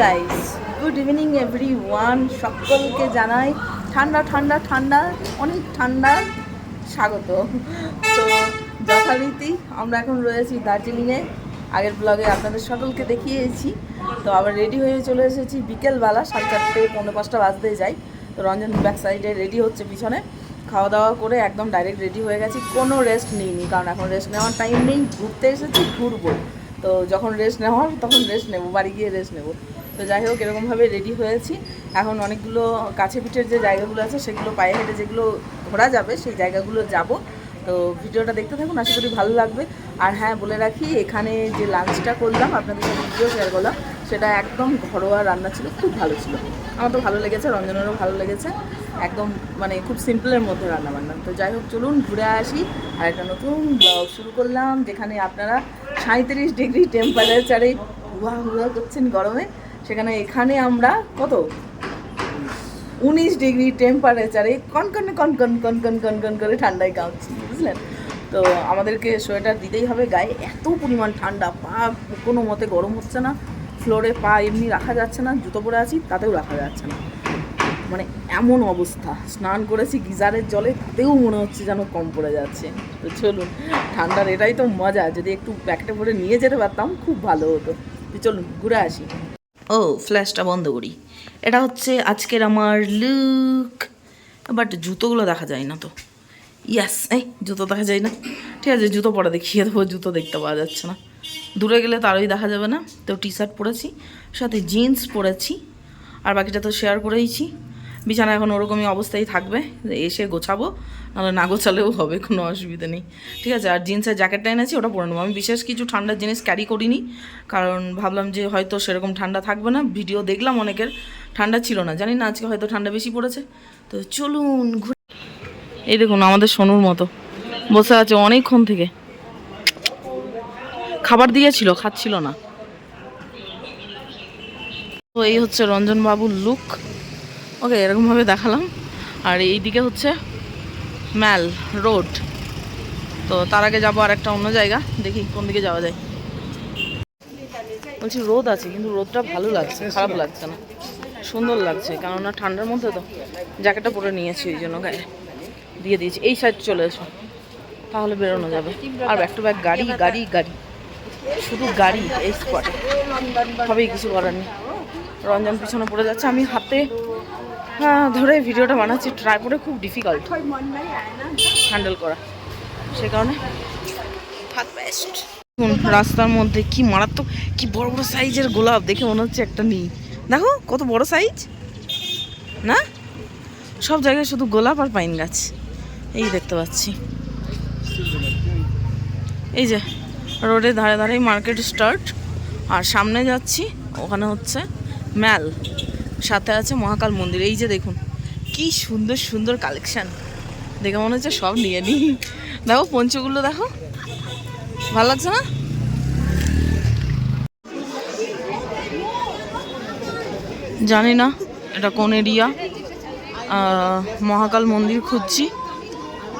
Guys good evening everyone সকলকে জানাই ঠান্ডা ঠান্ডা ঠান্ডা, অনেক ঠান্ডা স্বাগত। তো যথারীতি আমরা এখন রয়েছি দার্জিলিংয়ে। আগের ব্লগে আপনাদের সকলকে দেখিয়েছি। তো আবার রেডি হয়ে চলে এসেছি বিকেলবেলা, সাড়ে চারটে পনেরো পাঁচটা বাজতে যাই তো রঞ্জন ব্যাক সাইডে রেডি হচ্ছে পিছনে। খাওয়া দাওয়া করে একদম ডাইরেক্ট রেডি হয়ে গেছি। কোনো রেস্ট নিইনি, কারণ এখন রেস্ট নেওয়ার টাইম নেই। ঘুরতে এসেছি, ঘুরবো। তো যখন রেস্ট নেওয়ার, তখন রেস্ট নেব, বাড়ি গিয়ে রেস্ট নেব। তো যাই হোক, এরকমভাবে রেডি হয়েছি। এখন অনেকগুলো কাছে পিঠের যে জায়গাগুলো আছে, সেগুলো পায়ে হেঁটে যেগুলো ঘোরা যাবে, সেই জায়গাগুলো যাব। তো ভিডিওটা দেখতে থাকুন, আশা করি ভালো লাগবে। আর হ্যাঁ বলে রাখি, এখানে যে লাঞ্চটা করলাম, আপনাদের সাথে ভিডিও শেয়ার করলাম, সেটা একদম ঘরোয়া রান্না ছিল, খুব ভালো ছিল। আমার তো ভালো লেগেছে, রঞ্জনেরও ভালো লেগেছে। একদম মানে খুব সিম্পলের মধ্যে রান্না বান্না তো যাই হোক, চলুন ঘুরে আসি। আর একটা নতুন ব্লগ শুরু করলাম, যেখানে আপনারা সাঁত্রিশ ডিগ্রি টেম্পারেচারে হুয়া হুয়া করছেন গরমে। সেখানে এখানে আমরা কত? উনিশ ডিগ্রি টেম্পারেচারে কনকন কনকন কনকন কনকন করে ঠান্ডায় কাঁপছি, বুঝলেন? তো আমাদেরকে সোয়েটার দিতেই হবে গায়ে, এত পরিমাণ ঠান্ডা, পা কোনো মতে গরম হচ্ছে না ফ্লোরে পা এমনি রাখা যাচ্ছে না, জুতো পরে আছি, তাতেও রাখা যাচ্ছে না। মানে এমন অবস্থা, স্নান করেছি গিজারের জলে, তাতেও মনে হচ্ছে যেন কম পড়ে যাচ্ছে। তো চলুন, ঠান্ডার এটাই তো মজা, যদি একটু প্যাকেটে ভরে নিয়ে যেতে পারতাম, খুব ভালো হতো। তো চলুন, ঘুরে আসি। ও ফ্ল্যাশটা বন্ধ করি। এটা হচ্ছে আজকের আমার লুক বাট জুতোগুলো দেখা যায় না তো। ইয়াস এই জুতো দেখা যায় না। ঠিক আছে, জুতো পরে দেখিয়ে দেবো, জুতো দেখতে পাওয়া যাচ্ছে না। দূরে গেলে তারই দেখা যাবে না। তো টি শার্ট পরেছি, সাথে জিন্স পরেছি, আর বাকিটা তো শেয়ার করেইছি। বিছানা এখন ওরকমই অবস্থায় থাকবে, এসে গোছাবো, নাহলে না গোছালেও হবে, কোনো অসুবিধা নেই। ঠিক আছে, আর জিন্সের জ্যাকেটটা এনেছি, ওটা পরে নেব। আমি বিশেষ কিছু ঠান্ডার জিনিস ক্যারি করিনি, কারণ ভাবলাম যে হয়তো সেরকম ঠান্ডা থাকবে না। ভিডিও দেখলাম অনেকের, ঠান্ডা ছিল না, জানি না আজকে হয়তো ঠান্ডা বেশি পড়েছে। তো চলুন ঘুরে এই দেখুন, আমাদের সোনুর মতো। বসে আছে অনেকক্ষণ থেকে। খাবার দিয়েছিল, খাচ্ছিল না। তো এই হচ্ছে রঞ্জনবাবুর লুক ওকে, এরকমভাবে দেখালাম। আর এইদিকে হচ্ছে ম্যাল, রোড। তো তার আগে যাব আর একটা অন্য জায়গা, দেখি কোন দিকে যাওয়া যায়। বলছি রোদ আছে, কিন্তু রোদটা ভালো লাগছে, খারাপ লাগছে না। সুন্দর লাগছে, কেননা ঠান্ডার মধ্যে তো জ্যাকেটটা পরে নিয়েছি, ওই জন্য গায়ে দিয়ে দিয়েছি। এই সাইড চলে এসো, তাহলে বেরোনো যাবে। আর ব্যাক টু ব্যাক গাড়ি গাড়ি গাড়ি। শুধু গাড়ি, এই স্পটে হবেই, কিছু করার নেই। রঞ্জন পিছনে পড়ে যাচ্ছে, আমি হাতে ধরে ভিডিওটা বানাচ্ছি ট্রাইপডে খুব ডিফিকাল্ট হ্যান্ডেল করা। সে কারণে রাস্তার মধ্যে কি মারাত্মক, কি বড় বড় সাইজের গোলাপ দেখে মনে হচ্ছে একটা নিই দেখো, কত বড় সাইজ না? সব জায়গায় শুধু গোলাপ আর পাইন গাছ। এই দেখতে পাচ্ছি। এই যে রোডের ধারে ধারেই মার্কেট স্টার্ট আর সামনে যাচ্ছি, ওখানে হচ্ছে ম্যাল। সাথে আছে মহাকাল মন্দির। এই যে দেখুন, কি সুন্দর সুন্দর কালেকশন দেখে মনে হচ্ছে সব নিয়ে নিই। দেখো পঞ্চগুলো, দেখো। ভালো লাগছে না? জানি না এটা কোন এরিয়া মহাকাল মন্দির খুঁজছি।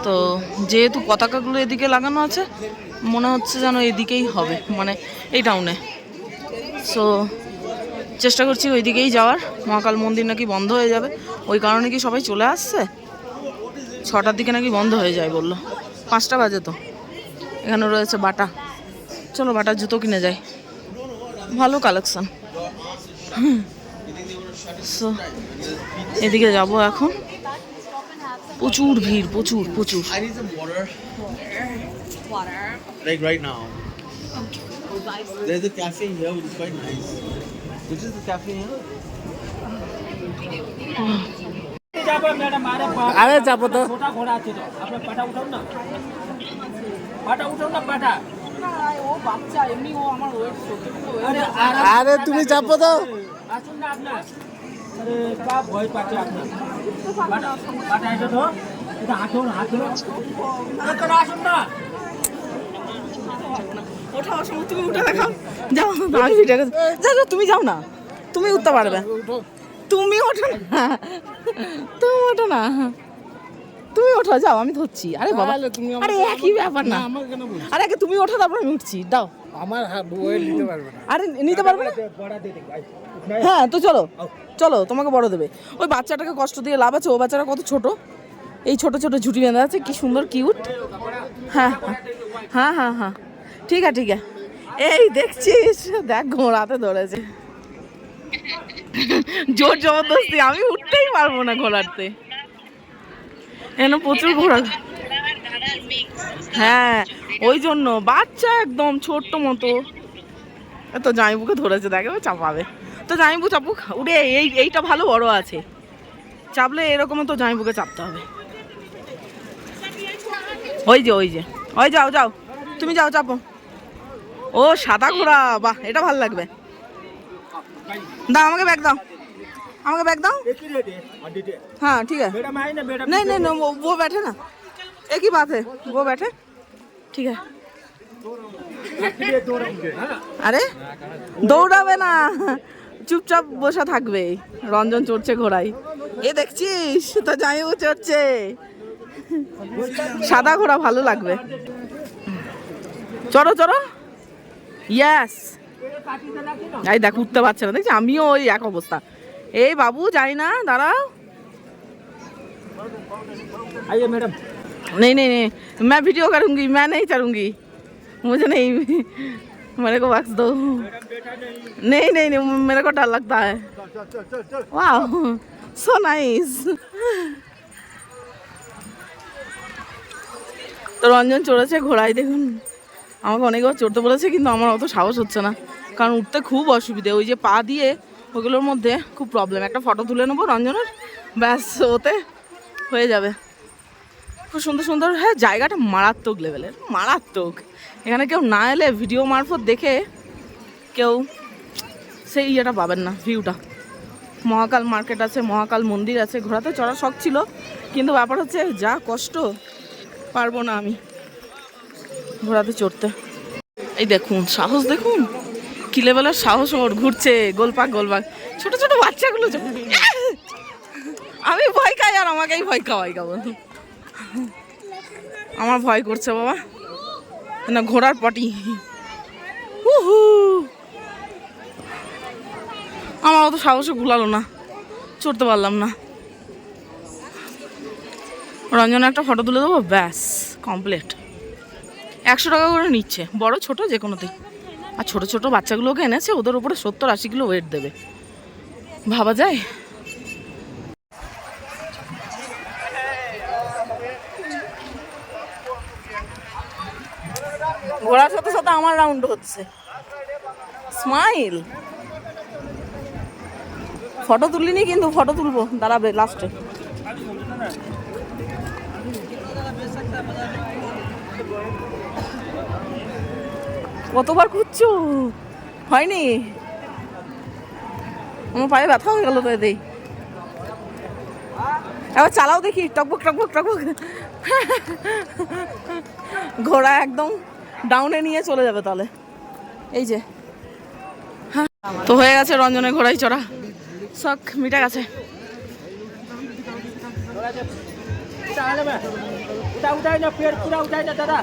তো যেহেতু পতাকাগুলো এদিকে লাগানো আছে, মনে হচ্ছে যেন এদিকেই হবে মানে এই টাউনে সো চেষ্টা করছি ওই দিকেই যাওয়ার। মহাকাল মন্দির নাকি বন্ধ হয়ে যাবে। ওই কারণে কি সবাই চলে আসছে? ছটার দিকে নাকি বন্ধ হয়ে যায় বলল। পাঁচটা বাজে তো। এখানে রয়েছে বাটা। চলো বাটার জুতো কিনে যাই। ভালো কালেকশন সো এদিকে যাব এখন। প্রচুর ভিড় প্রচুর প্রচুর. Like right now. There's a cafe here which is quite nice. Which is the cafe here? আরে চাপো তো। ছোটা ঘোড়া আছে তো। আপনার পাটা উঠাও না। পাটা উঠাও না পাটা। ও বাচ্চা এমনি ও আমার ওয়েট আরে তুমি চাপো তো। আসুন না আপনার। আরে ভয় পাচ্ছে আপনার। পাটা পাটা এটা তো এটা হাঁটুন হাঁটুন এখানে আসুন না। ওঠা অসময় তুমি উঠে দেখাও। যাও আমি ভিডিও করছি। যাও যাও, তুমি যাও না। তুমি উঠতে পারবে। তুমি ওঠো না। তুমি ওঠো না। তুমি ওঠো যাও আমি ধরছি। আরে বাবা। আরে একই ব্যাপার না। আরে আগে তুমি ওঠো তারপর আমি উঠছি। দাও। আমার হাত নিতে পারবে না। আরে নিতে পারবে না? বড়া দে দে ভাই হ্যাঁ তো চলো। চলো তোমাকে বড় দেবে। ওই বাচ্চাটাকে কষ্ট দিয়ে লাভ আছে ও বাচ্চাটা কত ছোট। এই ছোট ছোট ঝুটি বেঁধে আছে কি সুন্দর কিউট হ্যাঁ হ্যাঁ হ্যাঁ হ্যাঁ। ঠিক আছে ঠিক আছে। এই দেখছিস, দেখ ঘোড়াতে ধরেছে। জোর জবরদস্তি, আমি উঠতেই পারব না ঘোড়াতে। এখানে প্রচুর ঘোড়া। হ্যাঁ ওই জন্য, বাচ্চা একদম ছোট্ট মতো। তো জামাইবুকে ধরেছে, দেখে চাপাবে। তো জামাইবু চাপুক উড়ে এই, এইটা ভালো বড় আছে। চাপলে এরকম তো জামাইবুকে চাপতে হবে। ওই যে ওই যে। ওই যাও যাও। তুমি যাও, চাপো। ও সাদা ঘোড়া বাহ এটা ভালো লাগবে দাও আমাকে ব্যাগ দাও আমাকে ব্যাগ দাও एक ही रेट है और डिटेल हाँ ठीक है मैडम आई ना मैडम नहीं नहीं नहीं वो, वो बैठे ना एक ही बात है वो बैठे ठीक है दो रहेंगे हाँ আরে দৌড়াবে না চুপচাপ বসে থাকবে রঞ্জন চড়ছে ঘোড়ায় এ দেখছিস তো যাই ও চড়ছে সাদা ঘোড়া ভালো লাগবে চড়ো চড়ো ইয়াস এই দেখ উঠতে পারছে না দেখছি আমিও ওই এক অবস্থা এই বাবু যাই না দাঁড়াও आइए मैडम नहीं नहीं नहीं मैं वीडियो करूंगी मैं नहीं चढ़ूंगी मुझे नहीं मेरे को बख्श दो नहीं नहीं नहीं मेरे को डर लगता है वाह सो नाइस তো রঞ্জন চড়েছে ঘোড়ায় দেখুন আমাকে অনেকবার চড়তে বলেছে, কিন্তু আমার অত সাহস হচ্ছে না। কারণ উঠতে খুব অসুবিধে, ওই যে পা দিয়ে ওগুলোর মধ্যে খুব প্রবলেম একটা ফটো তুলে নেব রঞ্জনের, ব্যাস, ওতে হয়ে যাবে। খুব সুন্দর সুন্দর হ্যাঁ জায়গাটা মারাত্মক লেভেলের মারাত্মক। এখানে কেউ না এলে ভিডিও মারফত দেখে কেউ সেই ইয়েটা পাবেন না ভিউটা মহাকাল মার্কেট আছে, মহাকাল মন্দির আছে, ঘোরাতে চড়ার শখ ছিল, কিন্তু ব্যাপার হচ্ছে যা কষ্ট, পারব না আমি। ঘোরাতে চড়তে। এই দেখুন, সাহস দেখুন। কি লেভেলের সাহস ওর? ঘুরছে গোলপাক গোলপাক ছোট ছোট বাচ্চাগুলো আমি ভয় খাই আর আমাকেই ভয় খাওয়াই খাব আমার ভয় করছে বাবা। না, ঘোড়ার পটি। উহু। আমার অত সাহসে গুলালো না। চড়তে পারলাম না। রঞ্জনে একটা ফটো তুলে দেবো? ব্যাস কমপ্লিট একশো টাকা করে নিচ্ছে, বড় ছোট যে কোনোতেই। আর ছোট ছোট বাচ্চাগুলোকে এনেছে, ওদের উপরে সত্তর আশি কিলো ওয়েট দেবে। ভাবা যায়? ঘোড়ার সাথে সাথে আমার রাউন্ড হচ্ছে। স্মাইল ফটো তুলিনি কিন্তু ফটো তুলবো, দাঁড়াবে লাস্টে কতবার খুঁজছো হয়নি? আমার পায়ে ব্যথা হয়ে গেল তো এতেই এবার চালাও দেখি, টকবুক টকবুক টকবুক। ঘোড়া একদম ডাউনে নিয়ে চলে যাবে তাহলে। এই যে। তো হয়ে গেছে রঞ্জনের ঘোড়াই চড়া। শখ মিটে গেছে। না না দাদা।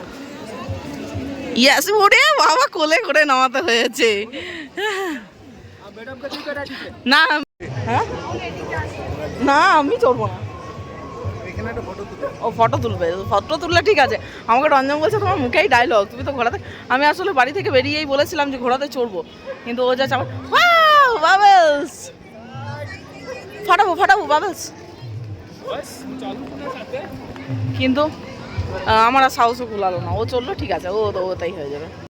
ইয়াস ওরে বাবা কোলে করে নামাতে হয়েছে। না হ্যাঁ? না আমি চড়বো না। ও ফটো তুলবে ফটো তুললে ঠিক আছে। আমাকে রঞ্জন বলছে তোমার মুখেই ডায়লগ তুমি তো ঘোড়াতে আমি আসলে বাড়ি থেকে বেরিয়েই বলেছিলাম যে ঘোড়াতে চড়বো। কিন্তু ও যা চাপ বাবলস ফাটাবো ফাটাবো বাবেলস কিন্তু আমার আর সাহসও কুলালো না। ও চলল ঠিক আছে ও তাই হয়ে যাবে।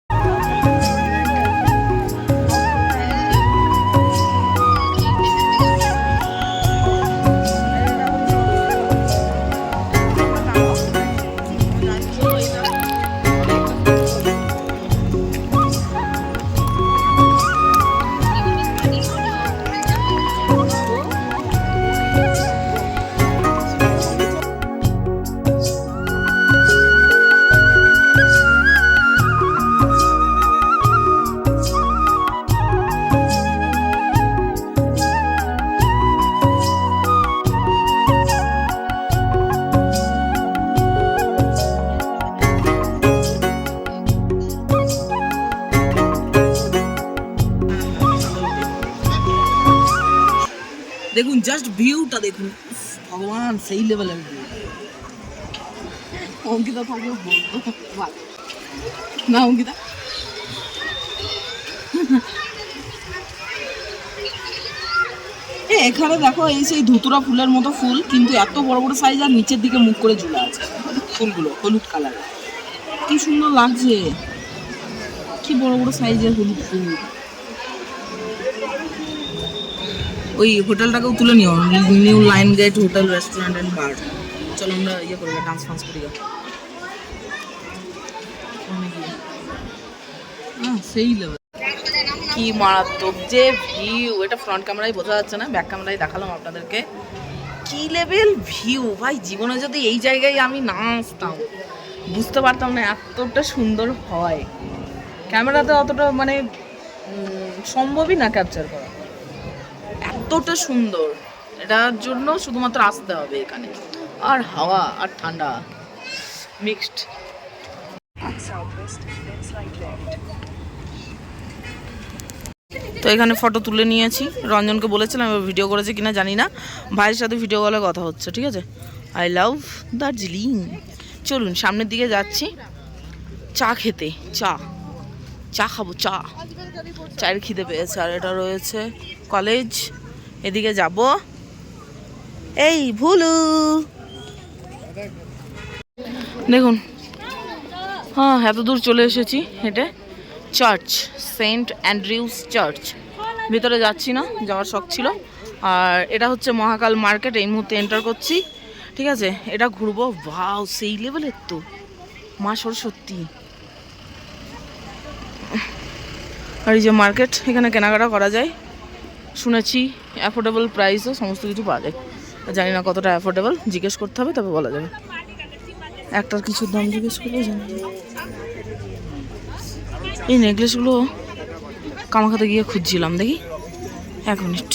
দেখুন ভগবান, সেই লেভেলের অঙ্কিতা থাকলে বলতো না, অঙ্কিতা? এখানে দেখো এই সেই ধুতুরা ফুলের মতো ফুল, কিন্তু এত বড় বড় সাইজ আর নিচের দিকে মুখ করে ঝুলে আছে। ফুলগুলো, হলুদ কালার কি সুন্দর লাগছে। কি বড় বড় সাইজের হলুদ ফুল। ওই হোটেলটাকেও তুলে নিও। New line gate hotel restaurant and bar চলো আমরা ইয়ে করি ডান্স ফান্স করি সেই লেভেল কি মারাত্মক যে ভিউ এটা ফ্রন্ট ক্যামেরায় বোঝা যাচ্ছে না ব্যাক ক্যামেরায় দেখালাম আপনাদেরকে। কি লেভেল ভিউ ভাই, জীবনে যদি এই জায়গায় আমি না আসতাম, বুঝতে পারতাম না এতটা সুন্দর হয়। ক্যামেরাতে অতটা মানে সম্ভবই না ক্যাপচার করা। এতটা সুন্দর। এটার জন্য শুধুমাত্র আসতে হবে এখানে। আর হাওয়া আর ঠান্ডা। মিক্সড তো এখানে ফটো তুলে নিয়েছি। রঞ্জনকে বলেছিলাম এবার ভিডিও করেছে কিনা জানি না। ভাইয়ের সাথে ভিডিও কলে কথা হচ্ছে, ঠিক আছে? আই লাভ দার্জিলিং চলুন, সামনের দিকে যাচ্ছি। চা খেতে, চা। চা খাব, চা। চায়ের খিদে পেয়েছে আর এটা রয়েছে কলেজ এদিকে যাব। এই, ভুলু। দেখুন হ্যাঁ এত দূর চলে এসেছি হেঁটে। Church, Saint Andrew's church. ভিতরে যাচ্ছি না, যাওয়ার শখ ছিল। আর এটা হচ্ছে মহাকাল মার্কেট, এই মুহূর্তে এন্টার করছি। ঠিক আছে, এটা ঘুরবো। ভাও সেই লেভেলের তো। মা সরস্বতী। আর এই যে মার্কেট, এখানে কেনাকাটা করা যায়। শুনেছি অ্যাফোর্ডেবল প্রাইসও সমস্ত কিছু পাওয়া যায় জানি না কতটা অ্যাফোর্ডেবল জিজ্ঞেস করতে হবে তবে বলা যাবে একটার কিছুর দাম জিজ্ঞেস করলে জানা যাবে এই নেকলেসগুলো কামাখাতে গিয়ে খুঁজছিলাম দেখি এক মিনিট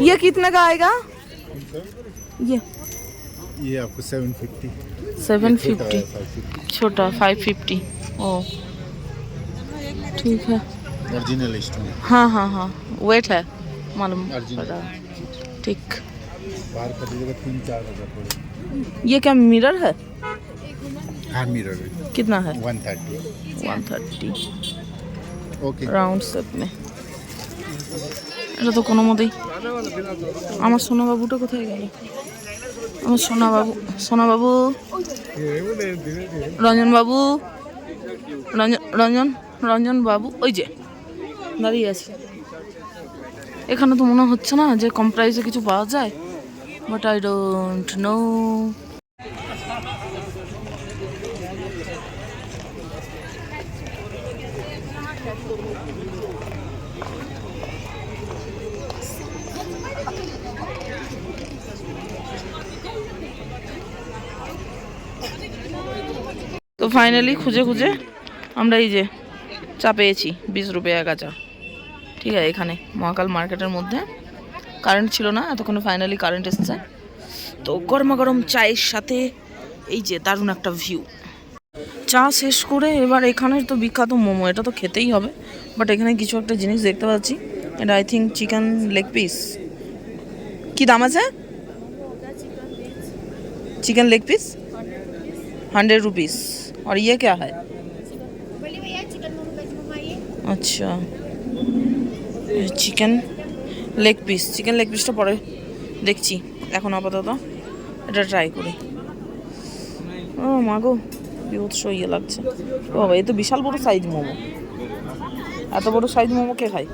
ये कितने का आएगा ये ये आपको सेवन फिफ्टी सेवन फिफ्टी छोटा फाइव फिफ्टी ओ ठीक है ओरिजिनल स्टोन हाँ हाँ हाँ वेट है मालूम Original. पता ठीक बाहर खरीदेगा तीन चार हज़ार पड़ेगा ये क्या मिरर है हाँ मिरर है कितना है one thirty one thirty okay round shape নে এটা তো কোনো মতেই আমার সোনা বাবুটা কোথায় গেল আমার সোনা বাবু রঞ্জনবাবু বাবু রঞ্জন রঞ্জন রঞ্জন রঞ্জন বাবু ওই যে, দাঁড়িয়ে আছে। এখানে তো মনে হচ্ছে না যে কম প্রাইসে কিছু পাওয়া যায় বাট আই ডোন্ট নো তো ফাইনালি খুঁজে খুঁজে আমরা এই যে চা পেয়েছি, বিশ রুপিয়া গাছা ঠিক আছে, এখানে মহাকাল মার্কেটের মধ্যে। কারেন্ট ছিল না, এতক্ষণে ফাইনালি কারেন্ট এসেছে। তো গরমা গরম চায়ের সাথে এই যে দারুণ একটা ভিউ চা শেষ করে এবার এখানের তো বিখ্যাত মোমো, এটা তো খেতেই হবে। বাট এখানে কিছু একটা জিনিস দেখতে পাচ্ছি। এটা I think chicken leg piece কি দাম আছে? Chicken leg piece hundred rupees और ये क्या है बोलिए भैया चिकन मोमो वेज मोमो आइए अच्छा chicken leg piece chicken leg পিসটা পরে দেখছি এখন আপাতত এটা ট্রাই করি ও মা গো বিভৎস ইয়ে লাগছে ও বাবা এ তো বিশাল বড় সাইজ মোমো এত বড় সাইজ মোমো কে খায়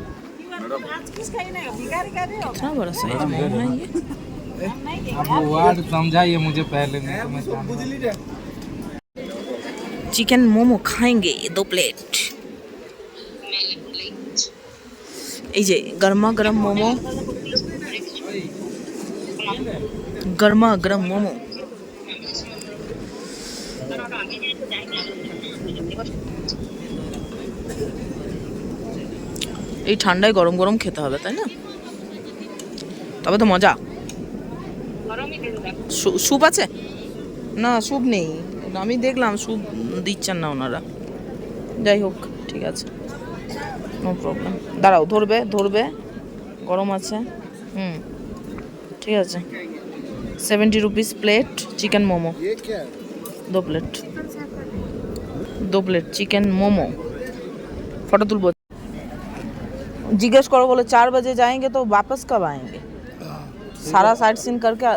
कितना बड़ा साइज मोमो है ये अब वो वर्ड समझाइए मुझे पहले नहीं तो मैं समझा चिकन मोमो खाएंगे दो प्लेट এই যে গরমা গরম মোমো গরমা গরম মোমো এই ঠান্ডায় গরম গরম খেতে হবে তাই না তবে তো মজা সু- স্যুপ আছে না স্যুপ নেই আমি দেখলাম স্যুপ দিচ্ছেন না ওনারা যাই হোক ঠিক আছে নো প্রবলেম দাঁড়াও ধরবে ধরবে গরম আছে হুম ঠিক আছে seventy rupees plate chicken momo দো প্লেট দো প্লেট চিকেন মোমो फोटो तुलबो जिज्ञेस करो बोले चार बजे जाएंगे तो वापस कब आएंगे सारा साइड सीन करके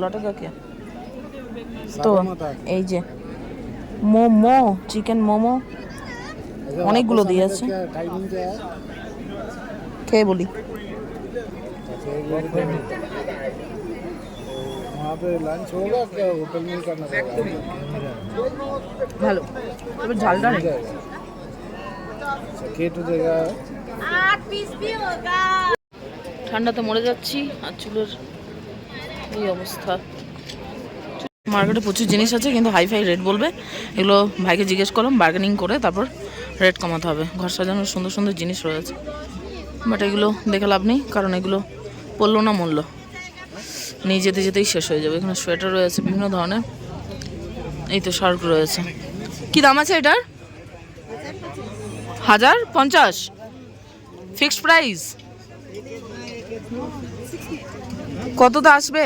लौटेगा क्या তো, এই যে মোমো, চিকেন মোমো, অনেকগুলো দিয়ে আছে। খেয়ে বলি। ভালো। ঝালটা নেই ঠান্ডাতে মরে যাচ্ছি, আর চুলের এই অবস্থা। মার্কেটে প্রচুর জিনিস আছে, কিন্তু হাই ফাই রেট বলবে। এগুলো ভাইকে জিজ্ঞেস করলাম বার্গেনিং করে তারপর রেট কমাতে হবে। ঘর সাজানোর সুন্দর সুন্দর জিনিস রয়েছে। বাট এগুলো দেখে লাভ নেই, কারণ এগুলো পড়ল না মূল্য নিয়ে যেতে যেতেই শেষ হয়ে যাবে। এখানে সোয়েটার রয়েছে, বিভিন্ন ধরনের। এই তো শার্ট রয়েছে। কি দাম আছে এটার? হাজার পঞ্চাশ। ফিক্সড প্রাইস কত তো আসবে?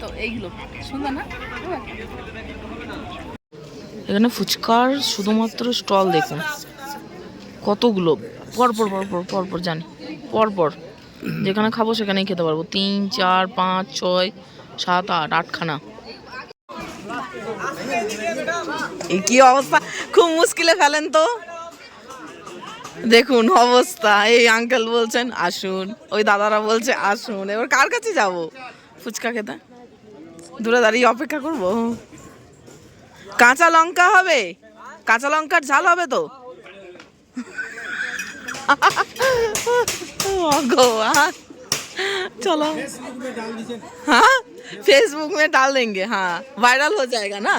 তো এইগুলো। সুন্দর না? এখানে ফুচকার শুধুমাত্র স্টল দেখুন কতগুলো? পরপর পরপর পরপর, জানি। পরপর। যেখানে খাব সেখানেই খেতে পারব। তিন, চার, পাঁচ, ছয়, সাত, আট, আটখানা। এই কি অবস্থা? খুব মুশকিলে ফেলেন তো? দেখুন অবস্থা। এই আঙ্কেল বলছেন, আসুন। ওই দাদারা বলছে, আসুন। এবার কার কাছে যাব? ফুচকা খেতে? দূরে দাঁড়িয়ে অপেক্ষা করব কাঁচা লঙ্কা হবে কাঁচা লঙ্কার ঝাল হবে তো भगवान चलो हाँ फेसबुक में डाल देंगे हाँ वायरल हो जाएगा ना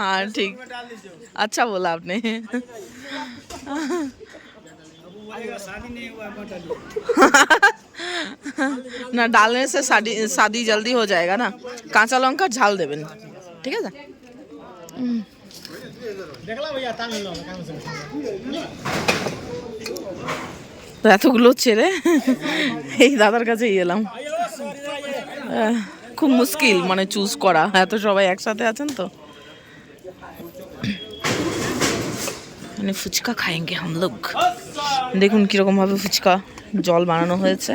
हाँ ठीक अच्छा बोला आपने না डालने से সাদি জলদি जल्दी हो जाएगा কাঁচা লঙ্কা ঝাল দেবেন। ঠিক আছে? এতগুলো ছেড়ে এই দাদার কাছে এলাম। খুব মুশকিল মানে চুজ করা। এত সবাই একসাথে আছেন তো? মানে ফুচকা খায়েঙ্গে হাম লোক। দেখুন কীরকমভাবে ফুচকা জল বানানো হয়েছে।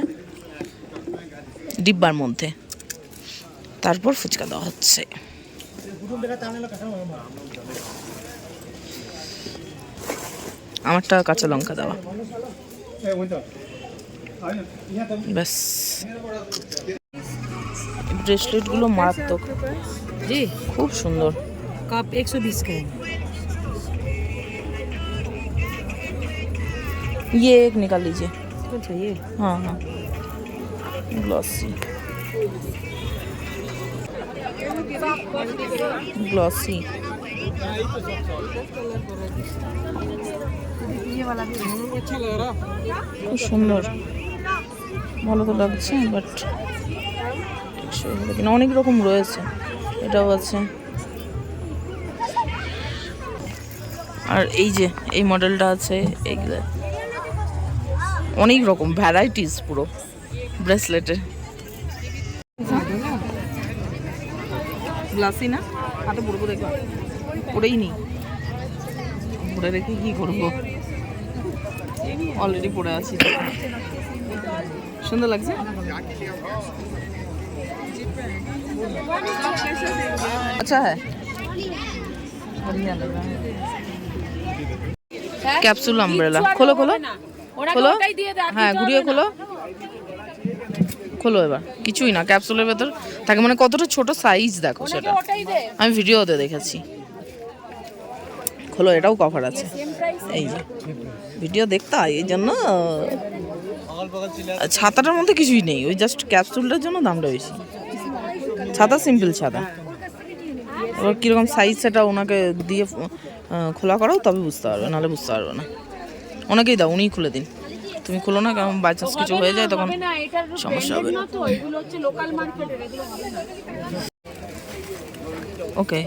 ডিব্বার মধ্যে। তারপর ফুচকা দেওয়া হচ্ছে। আমারটা কাঁচা লঙ্কা দেওয়া। ব্যাস। ব্রেসলেটগুলো মারাত্মক। জি। খুব সুন্দর। কাপ একশো বিশ ये एक निकाल लीजिए कौन सा ये हाँ हाँ ग्लॉसी ग्लॉसी খুব সুন্দর ভালো তো লাগছে বাট কিনা অনেক রকম রয়েছে এটাও আছে আর এই যে এই মডেলটা আছে এইগুলো অনেক রকম ভ্যারাইটিস পুরো ব্রেসলেটের গ্লাসি না? হাতে পরবো দেখো পরেই নেই পরে রেখে কী করব। অলরেডি পরে আছি। সুন্দর লাগছে? আচ্ছা হ্যাঁ। ক্যাপসুল আমব্রেলা খোলো খোলো। খোলো। হ্যাঁ ঘুরিয়ে খোলো। খোলো এবার। কিছুই না ক্যাপসুলের ভেতর। থাকে মানে কতটা ছোট সাইজ দেখো সেটা। আমি ভিডিওতে দেখেছি। খোলো এটাও কভার আছে। এই যে ভিডিও দেখতে হয় এই জন্য ছাতাটার মধ্যে কিছুই নেই ওই জাস্ট ক্যাপসুলটার জন্য দামটা বেশি। ছাতা সিম্পল ছাতা। এবার কীরকম সাইজ সেটা ওনাকে দিয়ে খোলা করাও তবে বুঝতে পারবে নাহলে বুঝতে পারবে না। ওনাকেই দাও উনিই খুলে দিন তুমি খুলো না কারণ বাই চান্স কিছু হয়ে যায় তখন সমস্যা হবে ओके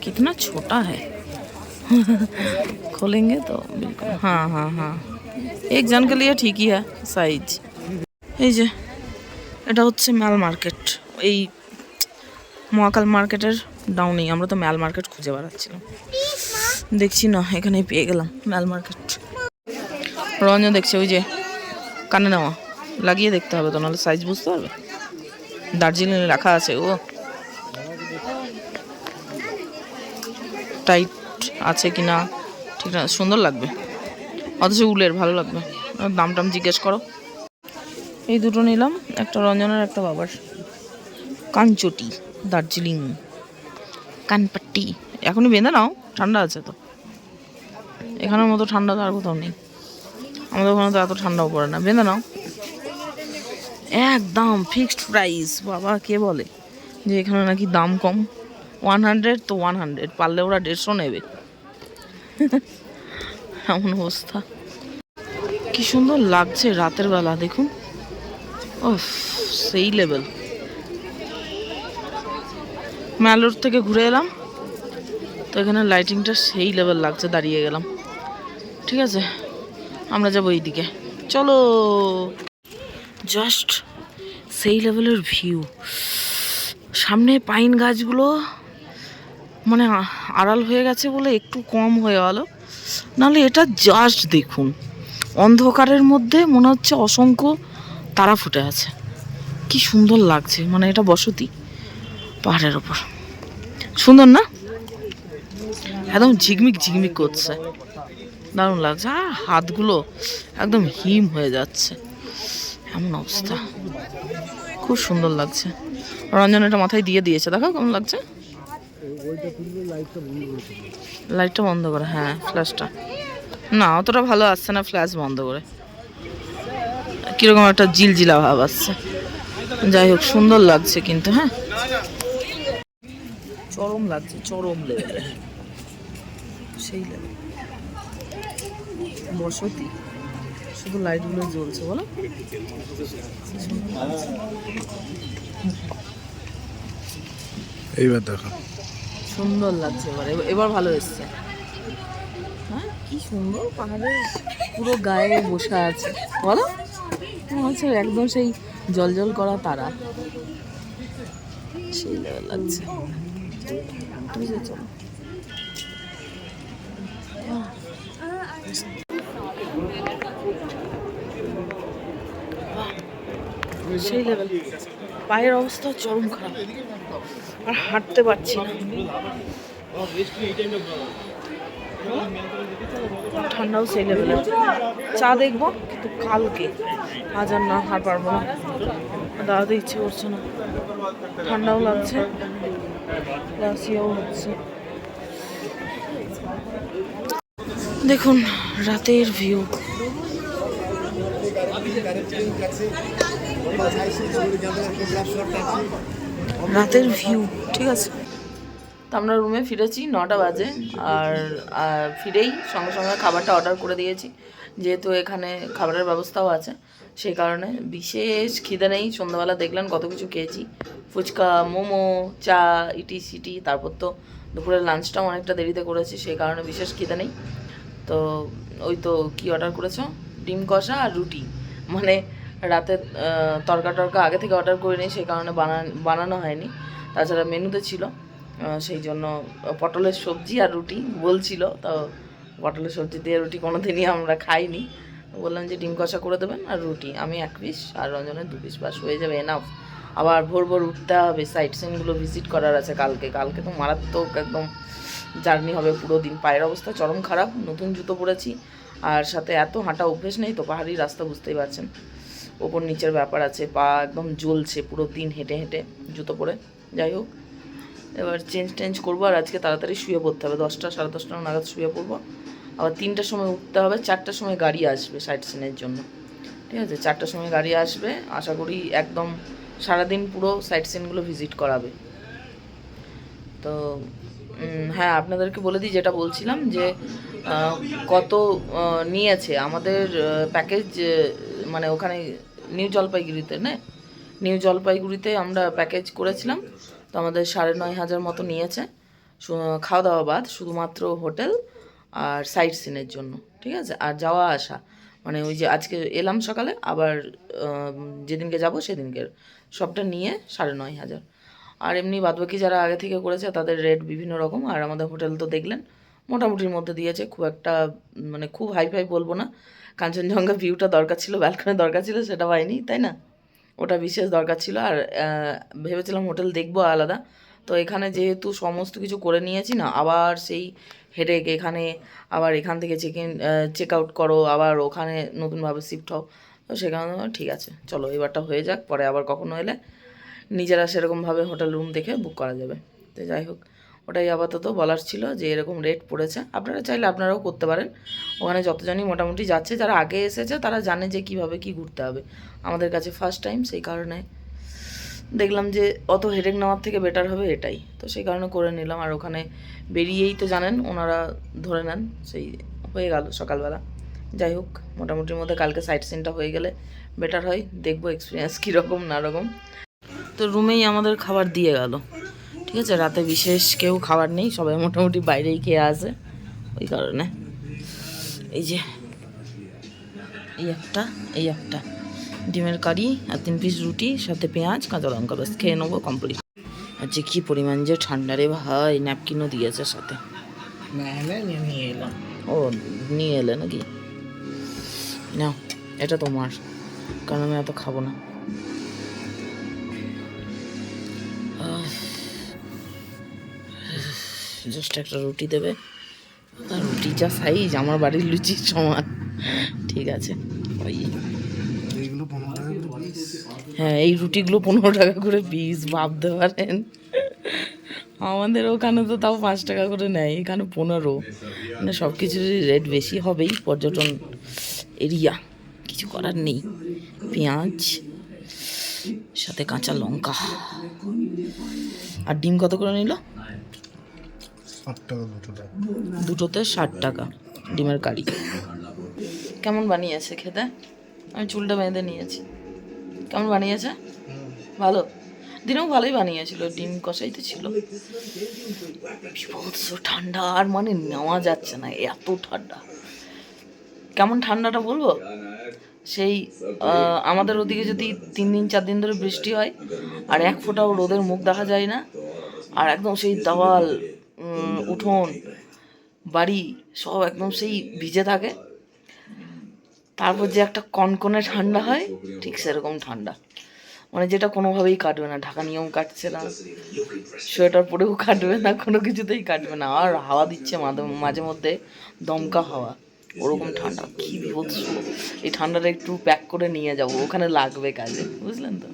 कितना छोटा है खोलेंगे तो बिल्कुल हाँ हाँ हाँ एक जन के लिए ठीक ही है साइज এই যে এটা হচ্ছে ম্যাল মার্কেট এই মহাকাল মার্কেটের ডাউনেই আমরা তো ম্যাল মার্কেট খুঁজে বেড়াচ্ছিলাম দেখছি না, এখানেই পেয়ে গেলাম ম্যাল মার্কেট। রঞ্জন দেখছে, ওই যে কানে নেওয়া। লাগিয়ে দেখতে হবে তো, নাহলে সাইজ বুঝতে পারবে। দার্জিলিং রাখা আছে, ও। টাইট আছে কি না ঠিক না, সুন্দর লাগবে। অথচ উলের, ভালো লাগবে। দাম টাম জিজ্ঞেস করো। এই দুটো নিলাম, একটা রঞ্জনের একটা বাবার। কানচটি, দার্জিলিং। কানপাট্টি, এখনই বেঁধে নাও। ঠান্ডা আছে তো। এখানের মতো ঠান্ডা তো আর কোথাও নেই। আমাদের ওখানে তো এত ঠান্ডাও পড়ে না। বেঁধে নাও। একদম ফিক্সড প্রাইস বাবা, কে বলে? যে এখানে নাকি দাম কম। ওয়ান হান্ড্রেড তো ওয়ান হান্ড্রেড পারলে ওরা দেড়শো নেবে। এমন অবস্থা। কি সুন্দর লাগছে রাতের বেলা, দেখুন। ও সেই লেভেল ম্যালোর থেকে ঘুরে এলাম। তো এখানে লাইটিংটা সেই লেভেল লাগছে, দাঁড়িয়ে গেলাম। ঠিক আছে, আমরা যাব এইদিকে। চলো। জাস্ট সেই লেভেলের ভিউ সামনে পাইন গাছগুলো মানে আড়াল হয়ে গেছে বলে একটু কম হয়ে গেল। নাহলে এটা জাস্ট দেখুন। অন্ধকারের মধ্যে মনে হচ্ছে অসংখ্য তারা ফুটে আছে। কি সুন্দর লাগছে মানে এটা বসতি পাহাড়ের ওপর সুন্দর না? একদম ঝিকমিক ঝিকমিক করছে। দারুণ লাগছে। আর হাতগুলো একদম হিম হয়ে যাচ্ছে। এমন অবস্থা। খুব সুন্দর লাগছে। রঞ্জন এটা মাথায় দিয়ে দিয়েছে। দেখো কেমন লাগছে। লাইটটা বন্ধ করে। হ্যাঁ ফ্ল্যাশটা না, অতটা ভালো আসছে না। ফ্ল্যাশ বন্ধ করে। কীরকম একটা জিলজিলা ভাব আসছে। যাই হোক, সুন্দর লাগছে কিন্তু হ্যাঁ। চরম লাগছে, চরম লেভেলে সেই লেভেল। বসতি শুধু লাইটগুলো জ্বলছে বলো। এইবার দেখো। সুন্দর লাগছে এবার। এবার- ভালো এসছে। হ্যাঁ কি সুন্দর পাহাড়ের পুরো গায়ে বসে আছে। বলো। হচ্ছে একদম সেই জল জল করা তারা। সেই লেভেল লাগছে। আছে চলো। সেই লেভেল পায়ের অবস্থা চরম খারাপ। আর হাঁটতে পারছি না। ঠান্ডাও সেই লেভেলের চা দেখব, কিন্তু কালকে। আজ আর না হার পারব না। দাঁড়াতে ইচ্ছে করছে না। ঠান্ডাও লাগছে। লাসিয়াও হচ্ছে। দেখুন, রাতের ভিউ রাতের ভিউ ঠিক আছে? তো আমরা রুমে ফিরেছি, নটা বাজে, আর ফিরেই সঙ্গে সঙ্গে খাবারটা অর্ডার করে দিয়েছি। যেহেতু এখানে খাবারের ব্যবস্থাও আছে, সেই কারণে বিশেষ খিদে নেই। সন্ধ্যাবেলা দেখলেন কত কিছু খেয়েছি। ফুচকা, মোমো, চা ইটি সিটি তারপর তো দুপুরের লাঞ্চটাও অনেকটা দেরিতে করেছি, সেই কারণে বিশেষ খিদে নেই। তো ওই তো কি অর্ডার করেছ? ডিম কষা আর রুটি। মানে রাতে তরকা টরকা আগে থেকে অর্ডার করে নিই সেই কারণে বানান বানানো হয়নি। তাছাড়া মেনুতে ছিল সেই জন্য পটলের সবজি আর রুটি বলছিল। তো পটলের সবজি দিয়ে রুটি কোনো দিনই আমরা খাইনি। বললাম যে ডিম কষা করে দেবেন আর রুটি। আমি এক পিস আর রঞ্জনের দু পিস বাস, হয়ে যাবে এনাফ আবার ভোর ভোর উঠতে হবে। সাইট সিনগুলো ভিজিট করার আছে কালকে। কালকে তো মারাত্মক একদম জার্নি হবে পুরো দিন। পায়ের অবস্থা চরম খারাপ, নতুন জুতো পরেছি, আর সাথে এত হাঁটা অভ্যেস নেই তো পাহাড়ি রাস্তা বুঝতেই পারছেন। ওপর নিচের ব্যাপার আছে, পা একদম জ্বলছে পুরো দিন হেঁটে হেঁটে জুতো পরে। যাই হোক, এবার চেঞ্জ টেঞ্জ করব, আর আজকে তাড়াতাড়ি শুয়ে পড়তে হবে। দশটা, সাড়ে দশটা নাগাদ শুয়ে পড়ব। আবার তিনটার সময় উঠতে হবে চারটার সময় গাড়ি আসবে সাইট সিনের জন্য। ঠিক আছে? চারটার সময় গাড়ি আসবে, আশা করি একদম সারাদিন পুরো সাইট সিনগুলো ভিজিট করাবে। তো হ্যাঁ আপনাদেরকে বলে দিই যেটা বলছিলাম যে কত নিয়েছে। আমাদের প্যাকেজ মানে ওখানে নিউ জলপাইগুড়িতে, না? নিউ জলপাইগুড়িতে আমরা প্যাকেজ করেছিলাম। তো আমাদের সাড়ে নয় হাজার মতো নিয়েছে। খাওয়া দাওয়া বাদ, শুধুমাত্র হোটেল আর সাইট সিনের জন্য, ঠিক আছে? আর যাওয়া আসা। মানে ওই যে আজকে এলাম সকালে, আবার যেদিনকে যাব সেদিনকে সবটা নিয়ে সাড়ে নয় হাজার। আর এমনি বাদবাকি যারা আগে থেকে করেছে, তাদের রেট বিভিন্ন রকম। আর আমাদের হোটেল তো দেখলেন, মোটামুটির মধ্যে দিয়েছে। খুব একটা মানে খুব হাই ফাই বলব না। কাঞ্চনজঙ্ঘা ভিউটা দরকার ছিল ব্যালকনি দরকার ছিল, সেটা পাইনি তাই না? ওটা বিশেষ দরকার ছিল। আর ভেবেছিলাম হোটেল দেখব আলাদা। তো এখানে যেহেতু সমস্ত কিছু করে নিয়েছি না, আবার সেই হেডেক এখানে আবার এখান থেকে চেক ইন চেক আউট করো, আবার ওখানে নতুনভাবে শিফট হও। তো সেখানে ঠিক আছে, চলো, এবারটা হয়ে যাক, পরে আবার কখনো এলে নিজেরা সেরকমভাবে হোটেল রুম দেখে বুক করা যাবে। তো যাই হোক, ওটাই আপাতত বলার ছিল যে এরকম রেট পড়েছে। আপনারা চাইলে আপনারাও করতে পারেন। ওখানে যতজনই মোটামুটি যাচ্ছে, যারা আগে এসেছে, তারা জানে যে কীভাবে কি ঘুরতে হবে। আমাদের কাছে ফার্স্ট টাইম সেই কারণে দেখলাম যে অত হেডেক নেওয়ার থেকে বেটার হবে এটাই। তো সেই কারণে করে নিলাম। আর ওখানে বেরিয়েই তো জানেন, ওনারা ধরে নেন, সেই হয়ে গেল সকালবেলা। যাই হোক, মোটামুটির মধ্যে কালকে সাইট সিনটা হয়ে গেলে বেটার হয়। দেখব এক্সপিরিয়েন্স কীরকম, না রকম। তো রুমেই আমাদের খাবার দিয়ে গেল। ঠিক আছে রাতে বিশেষ কেউ খাবার নেই সবাই মোটামুটি বাইরেই খেয়ে আসে ওই কারণে। এই যে এই একটা এই একটা। ডিমের কারি আর তিন পিস রুটি সাথে পেঁয়াজ কাঁচা লঙ্কা ব্যাস খেয়ে নেব কমপ্লিট আর যে কী পরিমাণ যে ঠান্ডা রে ভাই ন্যাপকিনও দিয়েছে সাথে। নিয়ে এলাম। ও নিয়ে এলে নাকি? নাও এটা তোমার কারণ আমি এত খাব না। জাস্ট একটা রুটি দেবে। আর রুটি যা সাইজ আমার বাড়ির লুচির সমান। ঠিক আছে। ওই। হ্যাঁ এই রুটিগুলো পনেরো টাকা করে পিস ভাবতে পারেন। আমাদের ওখানে তো তাও পাঁচ টাকা করে নেয় এখানে পনেরো। মানে সব কিছুরই রেট বেশি হবেই পর্যটন এরিয়া কিছু করার নেই। পেঁয়াজ সাথে কাঁচা লঙ্কা। আর ডিম কত করে নিল? দুটোতে ষাট টাকা ডিমের কারি। কেমন বানিয়েছে খেতে? আমি চুলটা বেঁধে নিয়েছি। কেমন বানিয়েছে? ভালো। দিনেও ভালোই বানিয়েছিল, ডিম কষাই তো ছিল ঠান্ডা, আর মানে নেওয়া যাচ্ছে না, এত ঠান্ডা। কেমন ঠান্ডাটা বলব? সেই আমাদের ওদিকে যদি তিন দিন, চার দিন ধরে বৃষ্টি হয়, আর এক ফোঁটাও রোদের মুখ দেখা যায় না, আর একদম সেই দেওয়াল উঠোন, বাড়ি সব একদম সেই ভিজে থাকে। তারপর যে একটা কনকনে ঠান্ডা হয়, ঠিক সেরকম ঠান্ডা। মানে যেটা কোনোভাবেই কাটবে না, ঢাকা নিয়েও কাটছে না, সোয়েটার পরেও কাটবে না, কোনো কিছুতেই কাটবে না। আর হাওয়া দিচ্ছে মাঝে মাঝে মধ্যে দমকা হাওয়া, ওরকম ঠান্ডা। কী বিভৎস। এই ঠান্ডাটা একটু প্যাক করে নিয়ে যাব, ওখানে লাগবে কাজে, বুঝলেন তো?